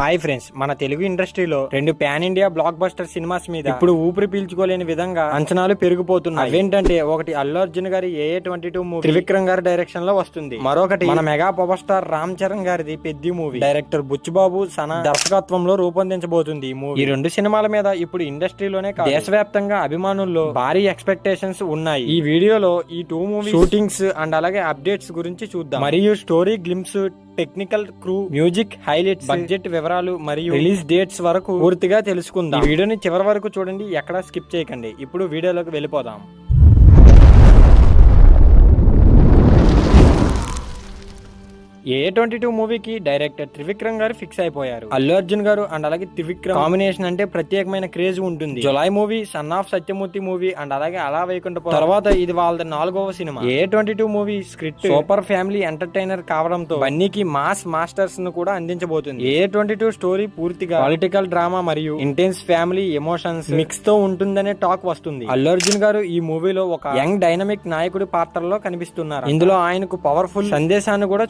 Hi friends మన తెలుగు ఇండస్ట్రీలో రెండు pan India blockbuster cinemas మీద ఇప్పుడు ఊపిరి పీల్చుకోలేని విధంగా అంచనాలు పెరిగిపోతున్నాయి. అవేంటంటే ఒకటి అల్లు అర్జున్ గారి ఏఏ ట్వంటీ టూ మూవీ త్రివిక్రమ్ గారి డైరెక్షన్లో వస్తుంది. మరొకటి మన mega power star Ram Charan గారిది పెద్ది మూవీ డైరెక్టర్ బుచ్చిబాబు సన దర్శకత్వంలో రూపొందించబోతుంది ఈ మూవీ ఈ రెండు సినిమాల మీద ఇప్పుడు ఇండస్ట్రీలోనే కాదు దేశవ్యాప్తంగా అభిమానుల్లో భారీ ఎక్స్పెక్టేషన్స్ ఉన్నాయి. ఈ వీడియోలో ఈ టూ మూవీ షూటింగ్స్ అండ్ అలాగే అప్డేట్స్ గురించి చూద్దాం. మరియు story glimpse technical crew music highlights budget వివరాలు మరియు రిలీజ్ డేట్స్ వరకు పూర్తిగా తెలుసుకుందాం. వీడియోని చివరి వరకు చూడండి ఎక్కడా స్కిప్ చేయకండి. ఇప్పుడు వీడియోలోకి వెళ్ళిపోదాం. ఏ ట్వంటీ టూ మూవీకి డైరెక్టర్ త్రివిక్రమ్ గారు ఫిక్స్ అయిపోయారు. అల్లు అర్జున్ గారు అండ్ అలాగే త్రివిక్రమ్ కాంబినేషన్ అంటే ప్రత్యేకమైన క్రేజ్ ఉంటుంది. Julayi movie son of Satyamurthy movie and అలాగే అలా వైకుంఠపురం తర్వాత ఇది వాళ్ళ నాలుగవ cinema. A twenty two movie script super family entertainer కావడంతో బన్నీకి మాస్ మాస్టర్స్ను కూడా అందించబోతుంది. ఏ ట్వంటీ టూ స్టోరీ పూర్తిగా పొలిటికల్ డ్రామా మరియు ఇంటెన్స్ ఫ్యామిలీ ఎమోషన్స్ మిక్స్తో ఉంటుందనే టాక్ వస్తుంది. అల్లు అర్జున్ గారు ఈ మూవీలో ఒక యంగ్ డైనమిక్ నాయకుడి పాత్రలో కనిపిస్తున్నారు. ఇందులో ఆయనకు పవర్ఫుల్ సందేశాన్ని కూడా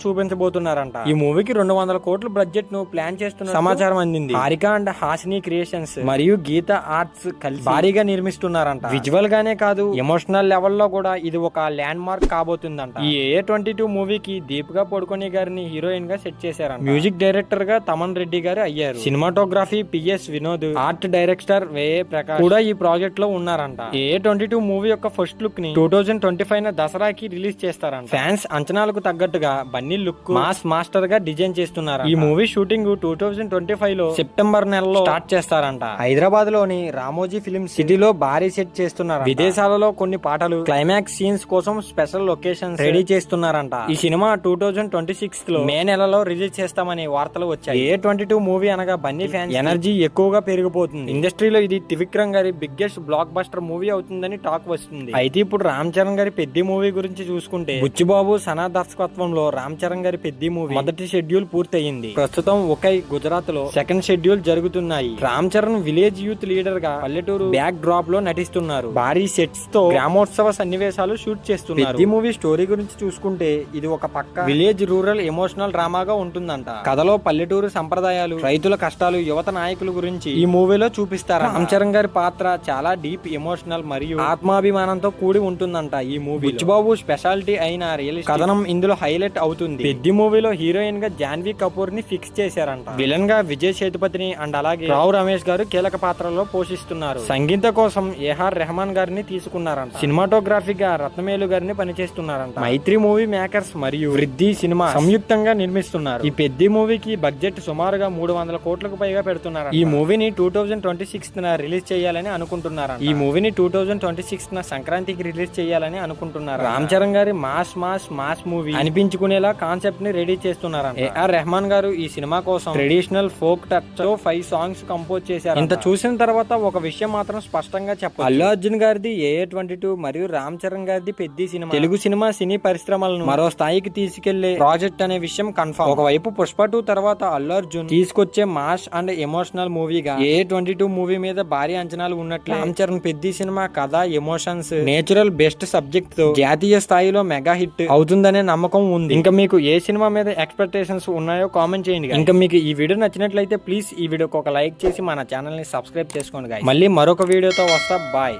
చూపించబోతున్నారంట ఈ మూవీకి రెండు వందల కోట్ల బడ్జెట్ను ప్లాన్ చేస్తున్న సమాచారం అందింది. హారిక అండ్ హాసిని క్రియేషన్స్ మరియు గీత ఆర్ట్స్ కలిసి భారీగా నిర్మిస్తున్నారంట. విజువల్ గానే కాదు ఎమోషనల్ లెవెల్లో కూడా ఇది ఒక ల్యాండ్ మార్క్ కాబోతుందంట. ఈ ఏ ట్వంటీ టూ మూవీకి దీపికా పడుకొని గారిని హీరోయిన్గా సెట్ చేశారంట. మ్యూజిక్ డైరెక్టర్గా తమన్ రెడ్డి గారు అయ్యారు. Cinematography PS Vinod art director వేఏ Prakash కూడా ఈ ప్రాజెక్ట్లో ఉన్నారంట. ఏ ట్వంటీ టూ మూవీ యొక్క ఫస్ట్ లుక్ని టూ థౌజండ్ ట్వంటీ ఫైవ్ దసరాకి రిలీజ్ చేస్తారంట. ఫ్యాన్స్ అంచనాలకు తగ్గట్టుగా బన్నీ లుక్ మాస్ మాస్టర్గా డిజైన్ చేస్తున్నారు ఈ movie shooting two thousand twenty ఫైవ్లో సెప్టెంబర్ నెలలో స్టార్ట్ చేస్తారంట. హైదరాబాద్లోని రామోజీ ఫిలిం సిటీలో భారీ సెట్ చేస్తున్నారు విదేశాలలో కొన్ని పాటలు క్లైమాక్స్ సీన్స్ కోసం స్పెషల్ లొకేషన్ రెడీ చేస్తున్నారంట. ఈ సినిమా టూ థౌజండ్ ట్వంటీ సిక్స్లో మే నెలలో రిలీజ్ చేస్తామని వార్తలు వచ్చాయి. ఏ ట్వంటీ టూ మూవీ అనగా బన్నీ ఫ్యాన్స్ ఎనర్జీ ఎక్కువగా పెరిగిపోతుంది. ఇండస్ట్రీలో ఇది త్రివిక్రమ్ గారి బిగ్గెస్ట్ బ్లాక్ బస్టర్ మూవీ అవుతుందని టాక్ వస్తుంది. అయితే ఇప్పుడు రామ్ చరణ్ గారి పెద్ద మూవీ గురించి చూసుకుంటే బుచ్చిబాబు సనా దర్శకత్వంలో రామ్ చరణ్ గారి పెద్ద మూవీ మొదటి షెడ్యూల్ పూర్తయింది. ప్రస్తుతం ఒకై గుజరాత్లో సెకండ్ షెడ్యూల్ జరుగుతున్నాయి. రామ్ చరణ్ విలేజ్ యూత్ లీడర్గా పల్లెటూరు బ్యాక్ డ్రాప్లో నటిస్తున్నారు. భారీ సెట్స్తో గ్రామోత్సవ సన్నివేశాలు షూట్ చేస్తున్నారు. ఈ మూవీ స్టోరీ గురించి చూసుకుంటే ఇది ఒక పక్క విలేజ్ రూరల్ ఎమోషనల్ డ్రామాగా ఉంటుందంట. కథలో పల్లెటూరు సంప్రదాయాలు రైతుల కష్టాలు యువత నాయకుల గురించి ఈ మూవీలో చూపిస్తారు? రామ్ చరణ్ గారి పాత్ర చాలా డీప్ ఎమోషనల్ మరియు ఆత్మాభిమానంతో కూడి ఉంటుందంట ఈ మూవీ బాబు స్పెషాలిటీ అయిన రియల్ కథనం ఇందులో హైలైట్ అవుతుంది. పెద్ద మూవీలో హీరోయిన్గా జాన్వీ కపూర్ని ఫిక్స్ చేశారంట. విలన్గా విజయ్ సేతుపతిని అండ్ అలాగే రావు రమేష్ గారు కీలక పాత్రలో పోషిస్తున్నారు. సంగీత కోసం ఏఆర్ రెహమాన్ గారిని తీసుకున్నారంట. సినిమాటోగ్రఫీగా రత్నమేలు గారిని పనిచేస్తున్నారంట. మైత్రి మూవీ మేకర్స్ మరియు వృద్ధి సినిమా సంయుక్తంగా నిర్మిస్తున్నారు. ఈ పెద్ద మూవీకి బడ్జెట్ సుమారుగా మూడు వందల కోట్లకు పైగా పెడుతున్నారు ఈ మూవీని two thousand twenty six release చేయాలని అనుకుంటున్నారు ఈ మూవీని టూ థౌజండ్ ట్వంటీ సిక్స్ సంక్రాంతికి రిలీజ్ చేయాలని అనుకుంటున్నారు రామ్ చరణ్ గారి మాస్ మాస్ మాస్ మూవీ అనిపించుకునేలా కాన్సెప్ట్ ని రెడీ చేస్తున్నారు ఏఆర్ రెహమాన్ గారు ఈ సినిమా కోసం ట్రెడిషనల్ ఫోక్ టచ్తో ఫైవ్ సాంగ్స్ కంపోజ్ చేశారు ఇంత చూసిన తర్వాత ఒక విషయం మాత్రం స్పష్టంగా చెప్పాలి అల్లు అర్జున్ గారిది ఏఏ ట్వంటీ టూ మరియు రామ్ చరణ్ గారిది పెద్ద సినిమా. తెలుగు సినిమా సినీ పరిశ్రమలను మరో స్థాయికి తీసుకెళ్ళే ప్రాజెక్ట్ అనే విషయం కన్ఫర్మ్ ఒకవైపు పుష్ప టూ తర్వాత అల్లు అర్జున్ తీసుకొచ్చే మాస్ అండ్ ఎమోషనల్ మూవీగా ఏ ట్వంటీ టూ మూవీ మీద భారీ అంచనాలు ఉన్నట్లు. రామ్ చరణ్ పెద్ద సినిమా కథ ఎమోషన్స్ నేచురల్ బెస్ట్ సబ్జెక్ట్తో జాతీయ స్థాయిలో మెగా హిట్ అవుతుందనే నమ్మకం ఉంది. ఇంకా మీకు ఏ సినిమా మీద ఎక్స్పెక్టేషన్స్ ఉన్నాయో కామెంట్ చేయండి ఇంకా మీకు ఈ వీడియో నచ్చినట్లయితే ప్లీజ్ ఈ వీడియోకి ఒక లైక్ చేసి మన ఛానల్ని సబ్స్క్రైబ్ చేసుకోండి. మళ్ళీ మరొక వీడియోతో వస్తా. బాయ్